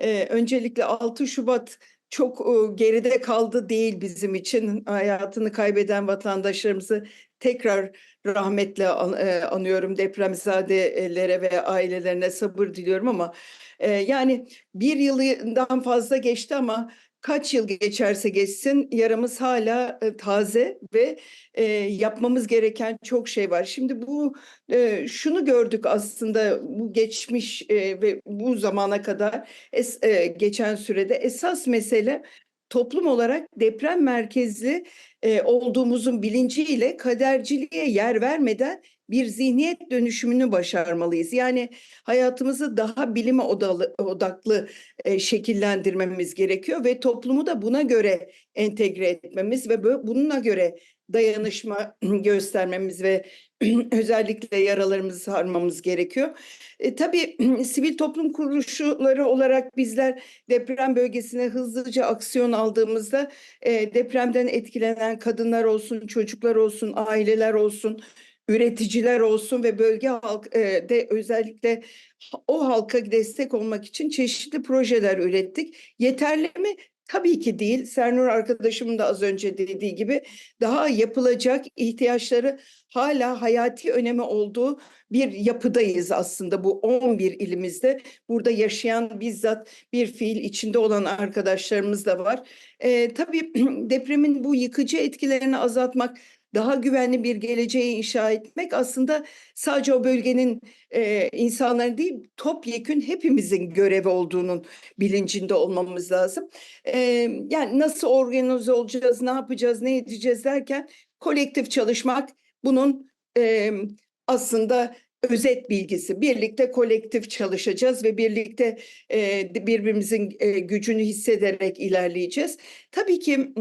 Ee, öncelikle 6 Şubat çok e, geride kaldı değil bizim için. Hayatını kaybeden vatandaşlarımızı tekrar rahmetle an- e, anıyorum. Depremzadelere ve ailelerine sabır diliyorum ama e, yani bir yıldan fazla geçti ama kaç yıl geçerse geçsin yaramız hala e, taze ve e, yapmamız gereken çok şey var. Şimdi bu e, şunu gördük aslında bu geçmiş e, ve bu zamana kadar es, e, geçen sürede esas mesele toplum olarak deprem merkezli e, olduğumuzun bilinciyle kaderciliğe yer vermeden bir zihniyet dönüşümünü başarmalıyız. Yani hayatımızı daha bilime odalı, odaklı e, şekillendirmemiz gerekiyor ve toplumu da buna göre entegre etmemiz ve bununla göre dayanışma göstermemiz ve özellikle yaralarımızı sarmamız gerekiyor. E, tabii sivil toplum kuruluşları olarak bizler deprem bölgesine hızlıca aksiyon aldığımızda e, depremden etkilenen kadınlar olsun, çocuklar olsun, aileler olsun, üreticiler olsun ve bölge halk e, de özellikle o halka destek olmak için çeşitli projeler ürettik. Yeterli mi? Tabii ki değil. Sernur arkadaşımın da az önce dediği gibi daha yapılacak ihtiyaçları hala hayati önemi olduğu bir yapıdayız aslında bu 11 ilimizde. Burada yaşayan bizzat bir fiil içinde olan arkadaşlarımız da var. Ee, tabii depremin bu yıkıcı etkilerini azaltmak, daha güvenli bir geleceği inşa etmek aslında sadece o bölgenin e, insanları değil topyekün hepimizin görevi olduğunun bilincinde olmamız lazım. Ee, yani nasıl organize olacağız, ne yapacağız, ne edeceğiz derken kolektif çalışmak bunun e, aslında özet bilgisi. Birlikte kolektif çalışacağız ve birlikte e, birbirimizin e, gücünü hissederek ilerleyeceğiz. Tabii ki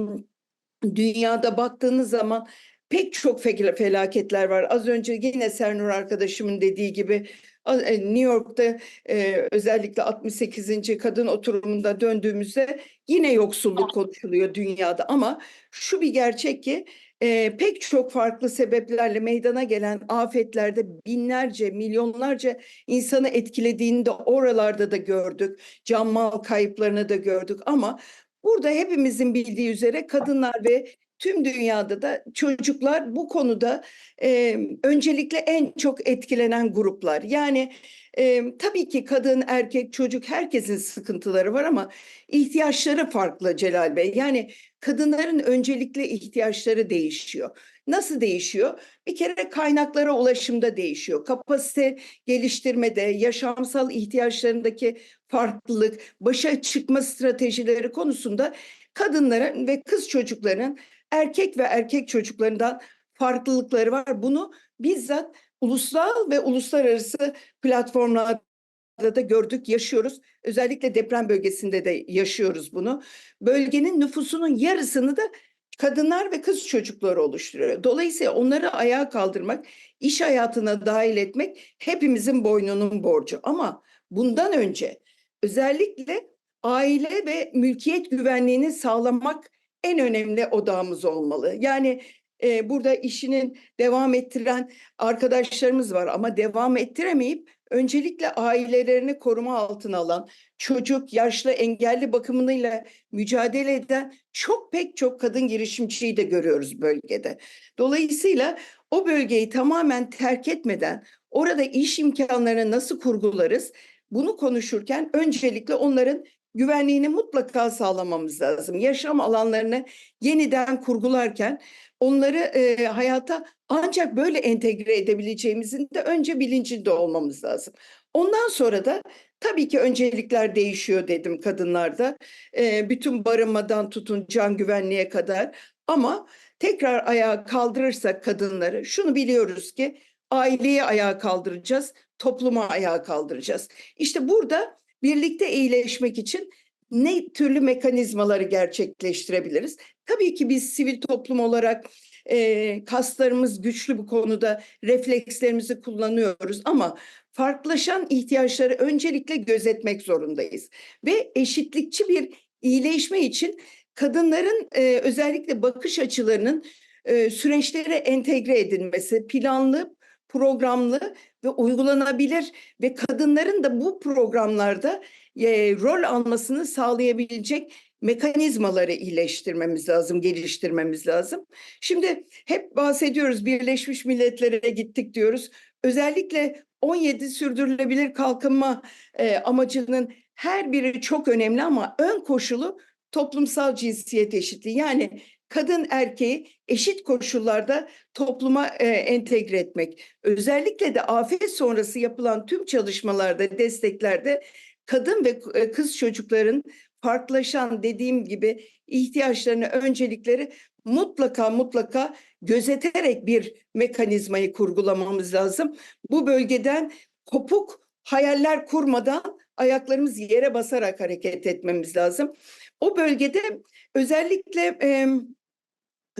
dünyada baktığınız zaman pek çok fe- felaketler var. Az önce yine Sernur arkadaşımın dediği gibi e, New York'ta e, özellikle 68. kadın oturumunda döndüğümüzde yine yoksulluk konuşuluyor dünyada ama şu bir gerçek ki e, pek çok farklı sebeplerle meydana gelen afetlerde binlerce, milyonlarca insanı etkilediğini de oralarda da gördük. Can mal kayıplarını da gördük ama burada hepimizin bildiği üzere kadınlar ve tüm dünyada da çocuklar bu konuda e, öncelikle en çok etkilenen gruplar. Yani e, tabii ki kadın, erkek, çocuk herkesin sıkıntıları var ama ihtiyaçları farklı Celal Bey. Yani kadınların öncelikle ihtiyaçları değişiyor. Nasıl değişiyor? Bir kere kaynaklara ulaşımda değişiyor. Kapasite geliştirmede, yaşamsal ihtiyaçlarındaki farklılık, başa çıkma stratejileri konusunda kadınların ve kız çocukların erkek ve erkek çocuklarından farklılıkları var. Bunu bizzat ulusal ve uluslararası platformlarda da gördük, yaşıyoruz. Özellikle deprem bölgesinde de yaşıyoruz bunu. Bölgenin nüfusunun yarısını da kadınlar ve kız çocukları oluşturuyor. Dolayısıyla onları ayağa kaldırmak, iş hayatına dahil etmek hepimizin boynunun borcu. Ama bundan önce özellikle aile ve mülkiyet güvenliğini sağlamak en önemli odağımız olmalı. Yani e, burada işinin devam ettiren arkadaşlarımız var ama devam ettiremeyip öncelikle ailelerini koruma altına alan, çocuk, yaşlı, engelli bakımıyla mücadele eden çok pek çok kadın girişimciyi de görüyoruz bölgede. Dolayısıyla o bölgeyi tamamen terk etmeden orada iş imkanlarını nasıl kurgularız? Bunu konuşurken öncelikle onların güvenliğini mutlaka sağlamamız lazım. Yaşam alanlarını yeniden kurgularken onları e, hayata ancak böyle entegre edebileceğimizin de önce bilincinde olmamız lazım. Ondan sonra da tabii ki öncelikler değişiyor dedim kadınlarda. E, bütün barınmadan tutun can güvenliğe kadar ama tekrar ayağa kaldırırsak kadınları şunu biliyoruz ki aileyi ayağa kaldıracağız, topluma ayağa kaldıracağız. İşte burada birlikte iyileşmek için ne türlü mekanizmaları gerçekleştirebiliriz? Tabii ki biz sivil toplum olarak e, kaslarımız güçlü bu konuda reflekslerimizi kullanıyoruz ama farklılaşan ihtiyaçları öncelikle gözetmek zorundayız. Ve eşitlikçi bir iyileşme için kadınların e, özellikle bakış açılarının e, süreçlere entegre edilmesi, planlı, programlı ve uygulanabilir ve kadınların da bu programlarda e, rol almasını sağlayabilecek mekanizmaları iyileştirmemiz lazım, geliştirmemiz lazım. Şimdi hep bahsediyoruz Birleşmiş Milletler'e gittik diyoruz. Özellikle 17 sürdürülebilir kalkınma e, amacının her biri çok önemli ama ön koşulu toplumsal cinsiyet eşitliği. Yani kadın erkeği eşit koşullarda topluma e, entegre etmek. Özellikle de afet sonrası yapılan tüm çalışmalarda, desteklerde kadın ve e, kız çocukların farklılaşan dediğim gibi ihtiyaçlarını, öncelikleri mutlaka mutlaka gözeterek bir mekanizmayı kurgulamamız lazım. Bu bölgeden kopuk hayaller kurmadan ayaklarımız yere basarak hareket etmemiz lazım. O bölgede özellikle e,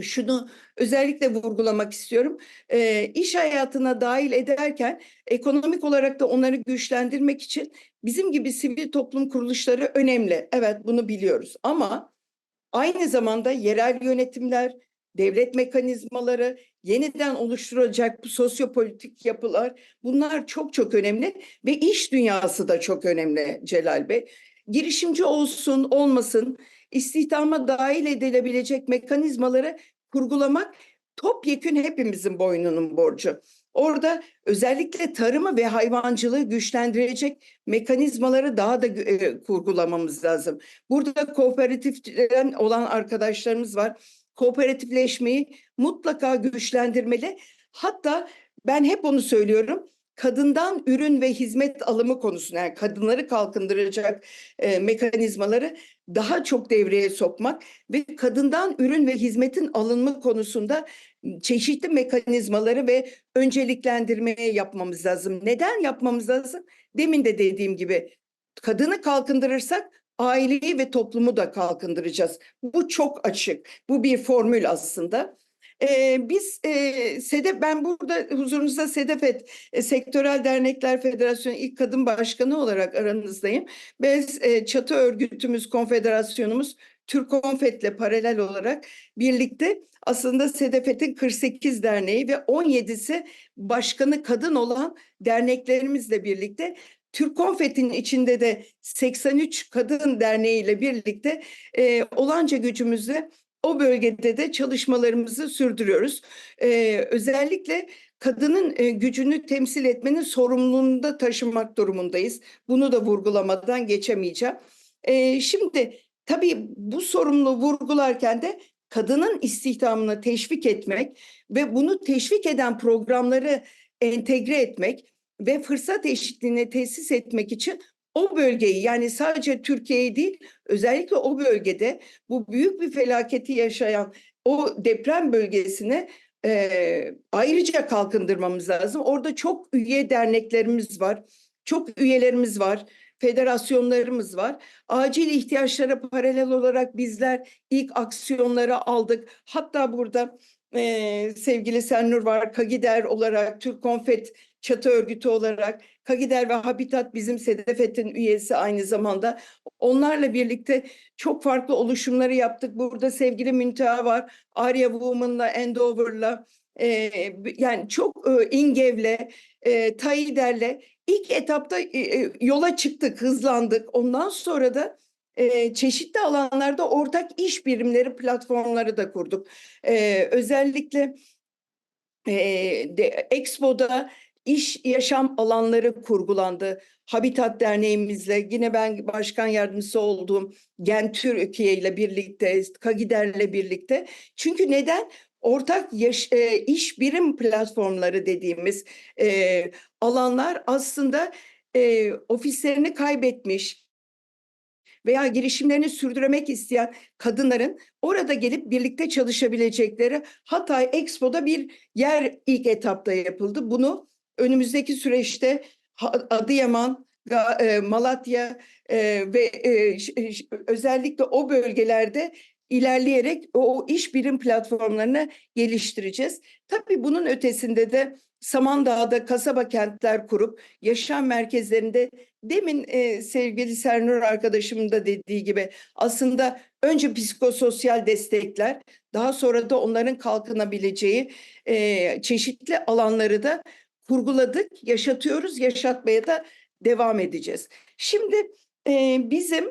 şunu özellikle vurgulamak istiyorum. E, iş hayatına dahil ederken ekonomik olarak da onları güçlendirmek için bizim gibi sivil toplum kuruluşları önemli. Evet bunu biliyoruz ama aynı zamanda yerel yönetimler, devlet mekanizmaları, yeniden oluşturulacak bu sosyopolitik yapılar bunlar çok çok önemli ve iş dünyası da çok önemli Celal Bey. Girişimci olsun olmasın istihdama dahil edilebilecek mekanizmaları kurgulamak topyekün hepimizin boynunun borcu. Orada özellikle tarımı ve hayvancılığı güçlendirecek mekanizmaları daha da e, kurgulamamız lazım. Burada kooperatiften olan arkadaşlarımız var. Kooperatifleşmeyi mutlaka güçlendirmeli. Hatta ben hep onu söylüyorum kadından ürün ve hizmet alımı konusunda yani kadınları kalkındıracak e, mekanizmaları daha çok devreye sokmak ve kadından ürün ve hizmetin alınma konusunda çeşitli mekanizmaları ve önceliklendirmeye yapmamız lazım. Neden yapmamız lazım? Demin de dediğim gibi kadını kalkındırırsak aileyi ve toplumu da kalkındıracağız. Bu çok açık. Bu bir formül aslında. Ee, biz e, SEDEF, ben burada huzurunuzda SEDEFET, e, Sektörel Dernekler Federasyonu ilk kadın başkanı olarak aranızdayım. Biz e, çatı örgütümüz, konfederasyonumuz Türk Konfet'le paralel olarak birlikte aslında SEDEFET'in 48 derneği ve 17'si başkanı kadın olan derneklerimizle birlikte Türk Konfet'in içinde de 83 kadın derneğiyle birlikte e, olanca gücümüzle o bölgede de çalışmalarımızı sürdürüyoruz. Ee, özellikle kadının e, gücünü temsil etmenin sorumluluğunu da taşımak durumundayız. Bunu da vurgulamadan geçemeyeceğim. Ee, şimdi tabii bu sorumluluğu vurgularken de kadının istihdamını teşvik etmek ve bunu teşvik eden programları entegre etmek ve fırsat eşitliğini tesis etmek için o bölgeyi yani sadece Türkiye'yi değil özellikle o bölgede bu büyük bir felaketi yaşayan o deprem bölgesine e, ayrıca kalkındırmamız lazım. Orada çok üye derneklerimiz var, çok üyelerimiz var, federasyonlarımız var. Acil ihtiyaçlara paralel olarak bizler ilk aksiyonları aldık. Hatta burada e, sevgili Sennur var, Kagider olarak, Türk Konfet çatı örgütü olarak Kagider ve Habitat bizim Sedefet'in üyesi aynı zamanda. Onlarla birlikte çok farklı oluşumları yaptık. Burada sevgili Münteha var. Arya Woman'la, Endover'la, e, yani çok e, İngev'le, e, Taider'le ilk etapta e, e, yola çıktık, hızlandık. Ondan sonra da e, çeşitli alanlarda ortak iş birimleri platformları da kurduk. E, özellikle e, de, Expo'da iş yaşam alanları kurgulandı. Habitat Derneğimizle yine ben başkan yardımcısı olduğum Gen Türkiye ile birlikte, Kagider'le birlikte. Çünkü neden? Ortak yaş, e, iş birim platformları dediğimiz e, alanlar aslında e, ofislerini kaybetmiş, veya girişimlerini sürdürmek isteyen kadınların orada gelip birlikte çalışabilecekleri Hatay Expo'da bir yer ilk etapta yapıldı. Bunu önümüzdeki süreçte Adıyaman, e, Malatya e, ve e, özellikle o bölgelerde ilerleyerek o iş birim platformlarını geliştireceğiz. Tabii bunun ötesinde de Samandağ'da kasaba kentler kurup yaşam merkezlerinde demin e, sevgili Sernur arkadaşımın da dediği gibi aslında önce psikososyal destekler daha sonra da onların kalkınabileceği e, çeşitli alanları da kurguladık, yaşatıyoruz, yaşatmaya da devam edeceğiz. Şimdi e, bizim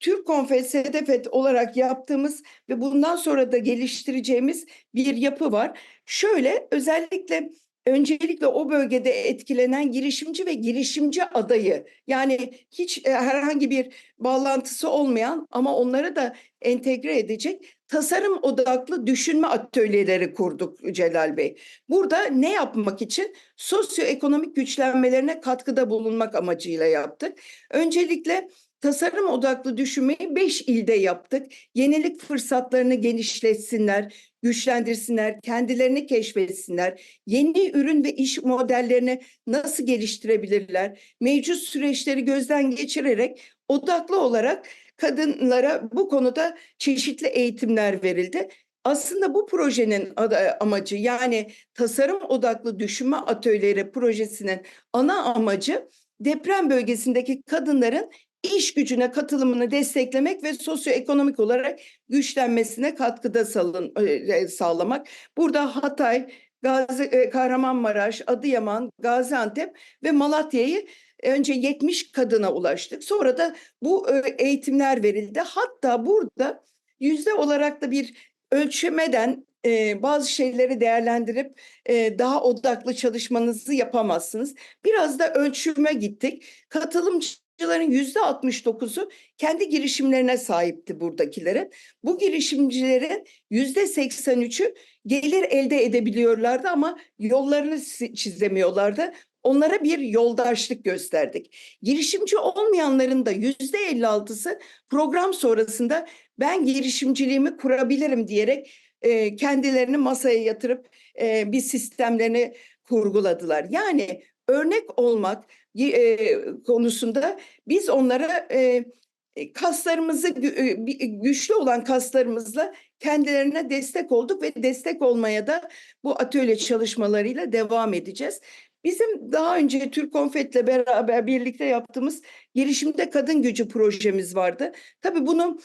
Türk Konfes Hedefet olarak yaptığımız ve bundan sonra da geliştireceğimiz bir yapı var. Şöyle özellikle öncelikle o bölgede etkilenen girişimci ve girişimci adayı yani hiç e, herhangi bir bağlantısı olmayan ama onları da entegre edecek tasarım odaklı düşünme atölyeleri kurduk Celal Bey. Burada ne yapmak için? Sosyoekonomik güçlenmelerine katkıda bulunmak amacıyla yaptık. Öncelikle tasarım odaklı düşünmeyi beş ilde yaptık. Yenilik fırsatlarını genişletsinler, güçlendirsinler, kendilerini keşfetsinler, yeni ürün ve iş modellerini nasıl geliştirebilirler, mevcut süreçleri gözden geçirerek odaklı olarak kadınlara bu konuda çeşitli eğitimler verildi. Aslında bu projenin amacı yani tasarım odaklı düşünme atölyeleri projesinin ana amacı deprem bölgesindeki kadınların iş gücüne katılımını desteklemek ve sosyoekonomik olarak güçlenmesine katkıda salın, e, sağlamak. Burada Hatay, Gazi, e, Kahramanmaraş, Adıyaman, Gaziantep ve Malatya'yı önce 70 kadına ulaştık. Sonra da bu e, eğitimler verildi. Hatta burada yüzde olarak da bir ölçmeden e, bazı şeyleri değerlendirip e, daha odaklı çalışmanızı yapamazsınız. Biraz da ölçüme gittik. Katılımcıların yüzde 69'u kendi girişimlerine sahipti buradakilerin. Bu girişimcilerin yüzde 83'ü gelir elde edebiliyorlardı ama yollarını çizemiyorlardı. Onlara bir yoldaşlık gösterdik. Girişimci olmayanların da yüzde 56'sı program sonrasında ben girişimciliğimi kurabilirim diyerek e, kendilerini masaya yatırıp e, bir sistemlerini kurguladılar. Yani örnek olmak e, konusunda biz onlara e, kaslarımızı e, güçlü olan kaslarımızla kendilerine destek olduk ve destek olmaya da bu atölye çalışmalarıyla devam edeceğiz. Bizim daha önce Türk Konfet'le beraber birlikte yaptığımız girişimde kadın gücü projemiz vardı. Tabii bunu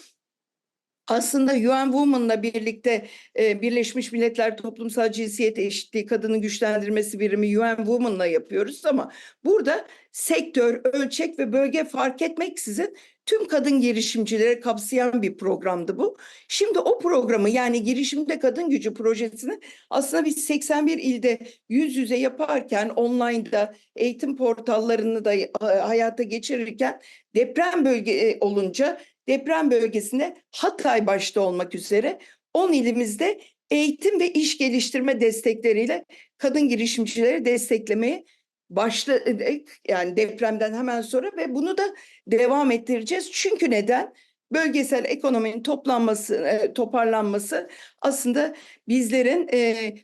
aslında UN Women'la birlikte e, Birleşmiş Milletler Toplumsal Cinsiyet Eşitliği Kadının Güçlendirmesi Birimi UN Women'la yapıyoruz ama burada sektör, ölçek ve bölge fark etmeksizin tüm kadın girişimcileri kapsayan bir programdı bu. Şimdi o programı yani girişimde kadın gücü projesini aslında biz 81 ilde yüz yüze yaparken online'da eğitim portallarını da hayata geçirirken deprem bölge olunca deprem bölgesine Hatay başta olmak üzere 10 ilimizde eğitim ve iş geliştirme destekleriyle kadın girişimcileri desteklemeye başladık. Yani depremden hemen sonra ve bunu da devam ettireceğiz. Çünkü neden? Bölgesel ekonominin toplanması, toparlanması aslında bizlerin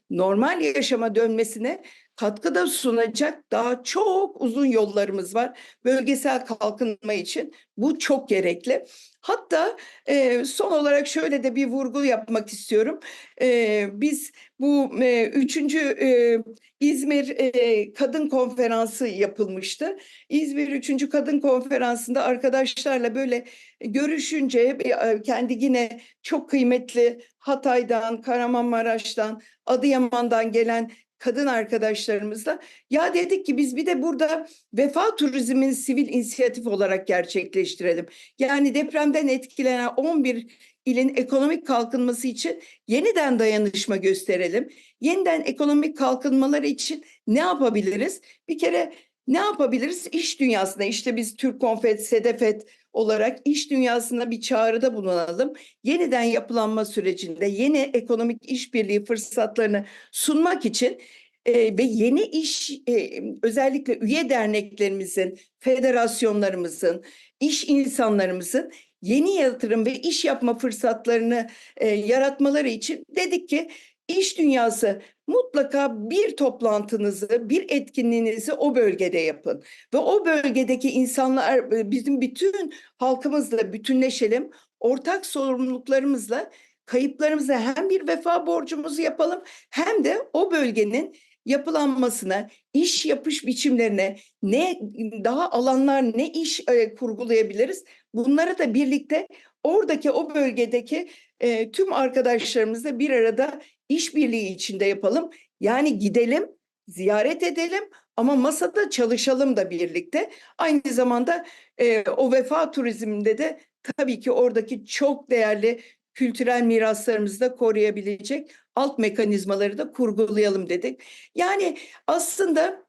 normal yaşama dönmesine katkıda sunacak daha çok uzun yollarımız var. Bölgesel kalkınma için bu çok gerekli. Hatta e, son olarak şöyle de bir vurgu yapmak istiyorum. E, biz bu e, üçüncü e, İzmir e, Kadın Konferansı yapılmıştı. İzmir Üçüncü Kadın Konferansı'nda arkadaşlarla böyle görüşünce e, kendi yine çok kıymetli Hatay'dan, Kahramanmaraş'tan, Adıyaman'dan gelen kadın arkadaşlarımızla ya dedik ki biz bir de burada vefa turizmin sivil inisiyatif olarak gerçekleştirelim. Yani depremden etkilenen 11 ilin ekonomik kalkınması için yeniden dayanışma gösterelim. Yeniden ekonomik kalkınmaları için ne yapabiliriz? Bir kere ne yapabiliriz? İş dünyasında işte biz Türk Konfet, Sedefet olarak iş dünyasına bir çağrıda bulunalım. Yeniden yapılanma sürecinde yeni ekonomik işbirliği fırsatlarını sunmak için e, ve yeni iş e, özellikle üye derneklerimizin, federasyonlarımızın, iş insanlarımızın yeni yatırım ve iş yapma fırsatlarını e, yaratmaları için dedik ki iş dünyası mutlaka bir toplantınızı, bir etkinliğinizi o bölgede yapın. Ve o bölgedeki insanlar, bizim bütün halkımızla bütünleşelim, ortak sorumluluklarımızla kayıplarımıza hem bir vefa borcumuzu yapalım hem de o bölgenin yapılanmasına, iş yapış biçimlerine ne daha alanlar ne iş e, kurgulayabiliriz? Bunları da birlikte oradaki o bölgedeki e, tüm arkadaşlarımızla bir arada işbirliği içinde yapalım. Yani gidelim ziyaret edelim ama masada çalışalım da birlikte. Aynı zamanda e, o vefa turizminde de tabii ki oradaki çok değerli kültürel miraslarımızı da koruyabilecek alt mekanizmaları da kurgulayalım dedik. Yani aslında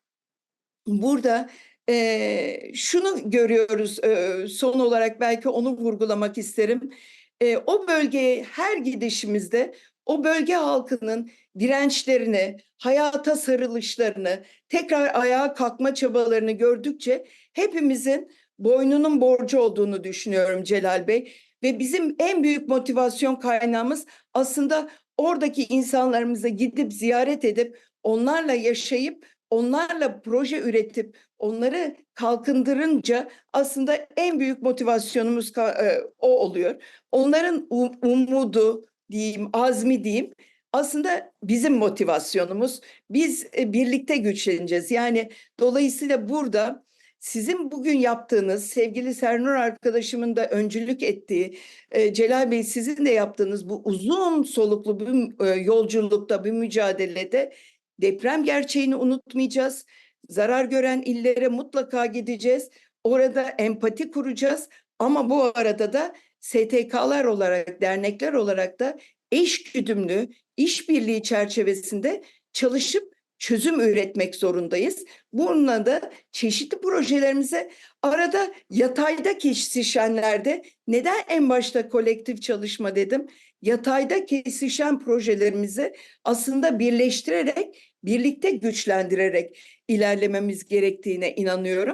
burada eee, şunu görüyoruz eee, son olarak belki onu vurgulamak isterim. Eee, o bölgeye her gidişimizde o bölge halkının dirençlerini, hayata sarılışlarını, tekrar ayağa kalkma çabalarını gördükçe hepimizin boynunun borcu olduğunu düşünüyorum Celal Bey. Ve bizim en büyük motivasyon kaynağımız aslında oradaki insanlarımıza gidip ziyaret edip onlarla yaşayıp onlarla proje üretip onları kalkındırınca aslında en büyük motivasyonumuz e, o oluyor. Onların um- umudu diyeyim, azmi diyeyim aslında bizim motivasyonumuz. Biz e, birlikte güçleneceğiz. Yani dolayısıyla burada sizin bugün yaptığınız, sevgili Sernur arkadaşımın da öncülük ettiği, e, Celal Bey sizin de yaptığınız bu uzun soluklu bir e, yolculukta, bir mücadelede deprem gerçeğini unutmayacağız. Zarar gören illere mutlaka gideceğiz. Orada empati kuracağız. Ama bu arada da STK'lar olarak, dernekler olarak da eş güdümlü işbirliği çerçevesinde çalışıp çözüm üretmek zorundayız. Bununla da çeşitli projelerimize arada yatayda kesişenlerde neden en başta kolektif çalışma dedim? Yatayda kesişen projelerimizi aslında birleştirerek, birlikte güçlendirerek ilerlememiz gerektiğine inanıyorum.